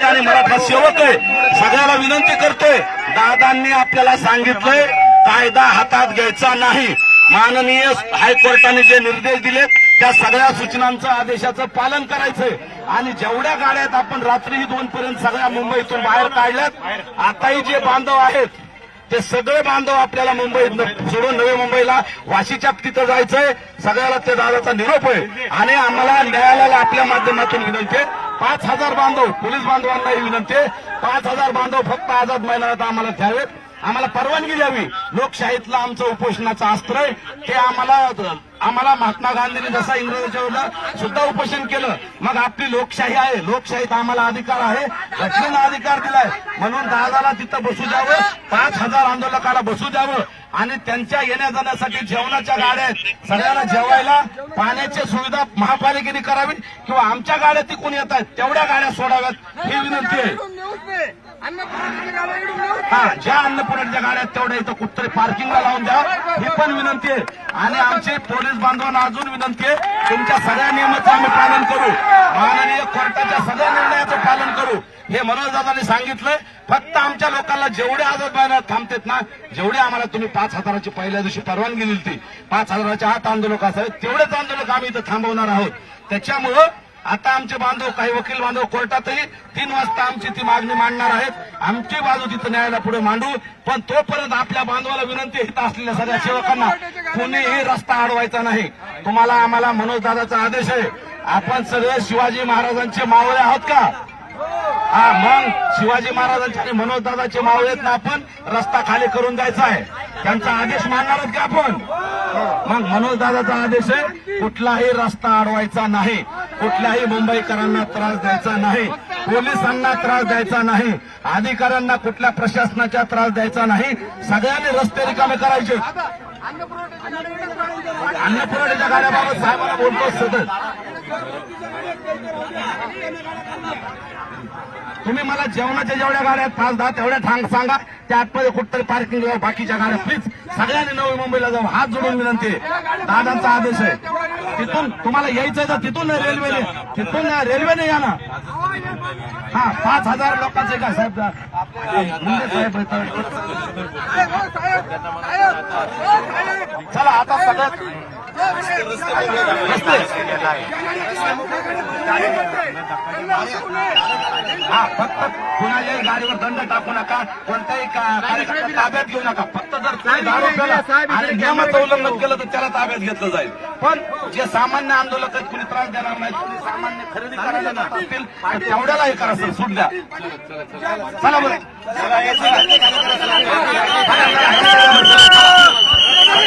आणि मराठा सेवक आहे. सगळ्याला विनंती करतोय. दादांनी आपल्याला सांगितलंय कायदा हातात घ्यायचा नाही. माननीय हायकोर्टाने जे निर्देश दिले त्या सगळ्या सूचनांचं आदेशाचं पालन करायचंय. आणि जेवढ्या गाड्यात आपण रात्रीही दोन पर्यंत सगळ्या मुंबईतून बाहेर काढल्यात. आताही जे बांधव आहेत ते सगळे बांधव आपल्याला मुंबईत सोडून नवी मुंबईला वाशीच्या तिथं जायचंय. सगळ्याला ते दादाचा निरोप आहे. आणि आम्हाला न्यायालयाला आपल्या माध्यमातून विनंती आहे पाच हजार बांधव पोलीस बांधवांनाही विनंती आहे. पाच हजार बांधव फक्त आझाद मैदानात आम्हाला द्यावेत आम्हाला परवानगी द्यावी. लोकशाहीतलं आमचं उपोषणाचं अस्त्र आहे. ते आम्हाला आम्हाला महात्मा गांधींनी जसा इंग्रजांच्या सुद्धा उपोषण केलं मग आपली लोकशाही आहे. लोकशाहीत आम्हाला अधिकार आहे. घटनेनं अधिकार दिलाय. म्हणून दादाला तिथं बसू द्यावं. पाच हजार आंदोलकाला बसू द्यावं. आणि त्यांच्या येण्या जाण्यासाठी जेवणाच्या गाड्या आहेत. सगळ्यांना जेवायला पाण्याची सुविधा महापालिकेने करावी किंवा आमच्या गाड्या तिकून येत आहेत. तेवढ्या गाड्या सोडाव्यात. ही विनंती आहे. हा ज्या अन्नपूर्णाच्या गाड्यात तेवढ्या इथं कुठतरी पार्किंगला लावून द्या. ही पण विनंती आहे. आणि आमचे पोलीस बांधवांना अजून विनंती आहे. तुमच्या सगळ्या नियमाचं आम्ही पालन करू. माननीय हे मनोज दादांनी सांगितलंय फक्त आमच्या लोकांना जेवढे आझाद बाहेर थांबतेत ना जेवढे आम्हाला तुम्ही पाच हजाराची पहिल्या दिवशी परवानगी दिली ती पाच हजाराच्या आत आंदोलक असावेत तेवढेच आंदोलक आम्ही इथं थांबवणार आहोत. त्याच्यामुळं आता आमचे बांधव काही वकील बांधव कोर्टातही तीन वाजता आमची ती मागणी मांडणार आहेत. आमची बाजू तिथं न्यायाला पुढे मांडू पण तोपर्यंत आपल्या बांधवाला विनंती हित असलेल्या सगळ्या सेवकांना कोणीही रस्ता अडवायचा नाही. तुम्हाला आम्हाला मनोज दादाचा आदेश आहे. आपण सगळे शिवाजी महाराजांचे मावळे आहोत का? हा मग शिवाजी महाराजांचे आणि मनोज दादाचे आहेत ना आपण रस्ता खाली करून जायचा आहे. त्यांचा आदेश मानणारच का आपण? मग मनोज दादाचा आदेश आहे कुठलाही रस्ता अडवायचा नाही. कुठल्याही मुंबईकरांना त्रास द्यायचा नाही. पोलिसांना त्रास द्यायचा नाही. अधिकाऱ्यांना कुठल्या प्रशासनाचा त्रास द्यायचा नाही. सगळ्यांनी रस्ते रिकामे करायचे. अन्नपुरवठ्याच्या गाड्याबाबत साहेबांना बोलतो सतत. तुम्ही मला जेवणाच्या जेवढ्या गाड्या आहेत पाच दहा तेवढ्या ठांग सांगा. त्या आतमध्ये कुठतरी पार्किंग लावा बाकीच्या गाड्या प्लीज सगळ्यांनी नवी मुंबईला जाऊ. हात जोडून विनंती दादांचा आदेश आहे. तिथून तुम्हाला यायचं तर तिथून रेल्वेने तिथून रेल्वेने या ना. हा पाच हजार लोकांचे का साहेब? मुंडे साहेब चला आता सगळ्यात हा फक्त कुणाच्याही गाडीवर दंड टाकू नका. कोणत्याही का- कार्यकर्ता ताब्यात घेऊ नका. फक्त जर दारू पिला आणि नियमाचं उल्लंघन केलं तर त्याला ताब्यात घेतलं जाईल. पण जे सामान्य आंदोलक आहेत कुणी त्रास देणार नाही कुणी सामान्य खरेदी करायला जात असतील तर तेवढ्याला हे करा सर. सूट द्या. चला बरं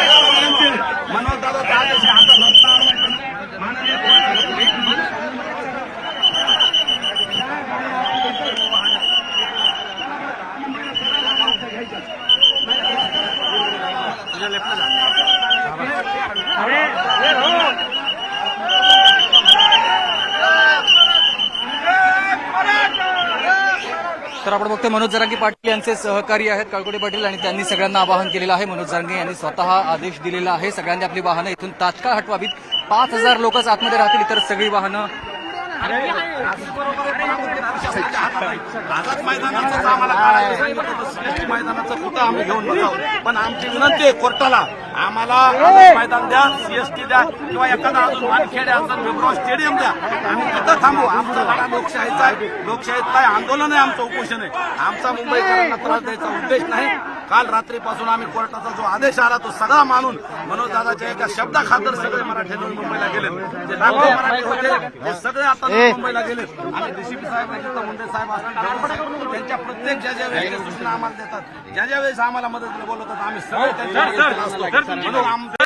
मनोज दादा आदेश आहे. आता रस्ता अडवायचा नाही. माननीय कोर्टाने तर आपण बघतोय मनोज जरांगे पाटील यांचे सहकारी आहेत काळकोटे पाटील आणि त्यांनी सगळ्यांना आवाहन केलेलं आहे. मनोज जरांगे यांनी स्वतः आदेश दिलेला आहे. सगळ्यांनी आपली वाहनं इथून तात्काळ हटवावीत. पाच हजार लोकच आतमध्ये राहतील इतर सगळी वाहनं. मैदानाचं आम्हाला मैदानाचं कुठं आम्ही घेऊन पण आमची विनंती आहे कोर्टाला आम्हाला आझाद मैदान द्या सीएसटी द्या किंवा एखादा अजून वानखेडे असेल विप्रो स्टेडियम द्या. आम्ही तिथं थांबू. आमचा लढा लोकशाहीचा आहे. लोकशाहीतला आहे, आंदोलन आहे आमचं उपोषण आहे. आमचा मुंबईकरांना त्रास द्यायचा उद्देश नाही. काल रात्रीपासून आम्ही कोर्टाचा जो आदेश आला तो सगळा मानून मनोज दादाच्या एका शब्दाखातर सगळे मराठी मुंबईला गेले जे लाखो मराठी होते ते सगळे आता मुंबईला गेले आणि डीसीपी साहेब तिथं मुंडे साहेब असतील त्यांच्या प्रत्येक ज्या ज्या वेळेला सूचना आम्हाला देतात ज्या ज्या वेळेस आम्हाला मदतीला बोलवतात आम्ही सगळे त्यांच्या. म्हणून आमचे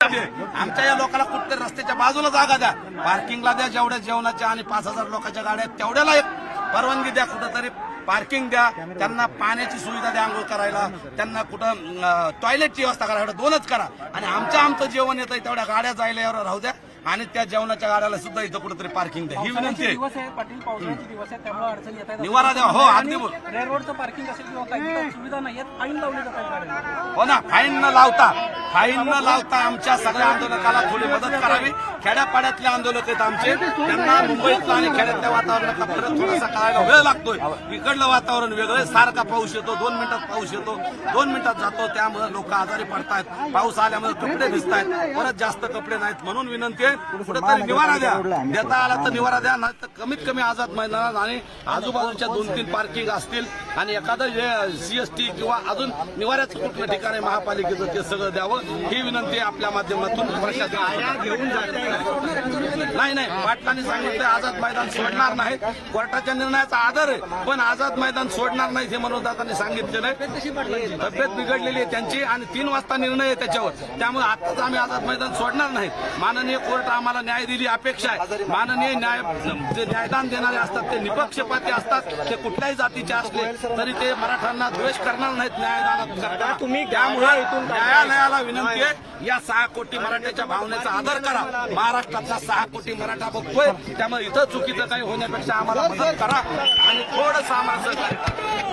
आमच्या या लोकांना कुठतरी रस्त्याच्या बाजूला जागा द्या. पार्किंगला द्या जेवढ्या जेवणाच्या आणि पाच हजार लोकांच्या गाड्या आहेत, तेवढ्याला एक परवानगी द्या कुठंतरी पार्किंग द्या त्यांना पाण्याची सुविधा द्या आंघोळ करायला त्यांना कुठं टॉयलेटची व्यवस्था करा एवढं दोनच करा. आणि आमचं आमचं जेवण येतं तेवढ्या गाड्या जायला एवढं राहू द्या. आणि त्या जेवणाच्या गाड्याला सुद्धा इथं कुठेतरी पार्किंग द्या. ही विनंती आहे. निवारा द्या, हो, अगदी बोल. रोडचं पार्किंग असेल किंवा काही इतर सुविधा नाही फाईन लावली हो ना फाईन न लावता. फाईन न लावता आमच्या सगळ्या आंदोलकाला थोडी मदत करावी. खेड्यापाड्यातले आंदोलक आहेत आमचे. त्यांना मुंबईतलं आणि खेड्यातल्या वातावरणाचा फरक थोडासा कळायला वेळ लागतोय. इकडलं वातावरण वेगळं सारखा पाऊस येतो दोन मिनिटात पाऊस येतो दोन मिनिटात जातो. त्यामुळे लोक आजारी पडतायत. पाऊस आल्यामुळे कपडे भिजतायत परत जास्त कपडे नाहीत म्हणून विनंती आहे. कुठेतरी निवारा द्या. देता आला तर निवारा द्या. नाही तर कमीत कमी आझाद मैदानात आणि आजूबाजूच्या दोन तीन पार्किंग असतील. आणि एखादं सीएसटी किंवा अजून निवाऱ्याच कुठलं ठिकाणी महापालिकेचं ते सगळं द्यावं ही विनंती आपल्या माध्यमातून प्रशासन घेऊन नाही नाही. पाटलांनी सांगितलं आझाद मैदान सोडणार नाही कोर्टाच्या निर्णयाचा आदर आहे. पण आझाद मैदान सोडणार नाही हे मनोजदातांनी सांगितलं नाही तब्येत बिघडलेली आहे त्यांची आणि तीन वाजता निर्णय आहे त्याच्यावर. त्यामुळे आताच आम्ही आझाद मैदान सोडणार नाही माननीय कोर्ट आम्हाला न्याय दिली अपेक्षा आहे. माननीय न्याय जे न्यायदान देणारे असतात ते निपक्षपाती असतात ते कुठल्याही जातीचे असले तरी ते मराठ्यांना द्वेष करणार नाहीत न्यायदानात तुम्ही त्यामुळे न्यायालयाला विनंती आहे या सहा कोटी मराठ्याच्या भावनेचा आदर करा. महाराष्ट्रातला सहा कोटी मराठा बघतोय. त्यामुळे इथं चुकीचं काही होण्यापेक्षा आम्हाला मदत करा. आणि थोडंसं आम्हाला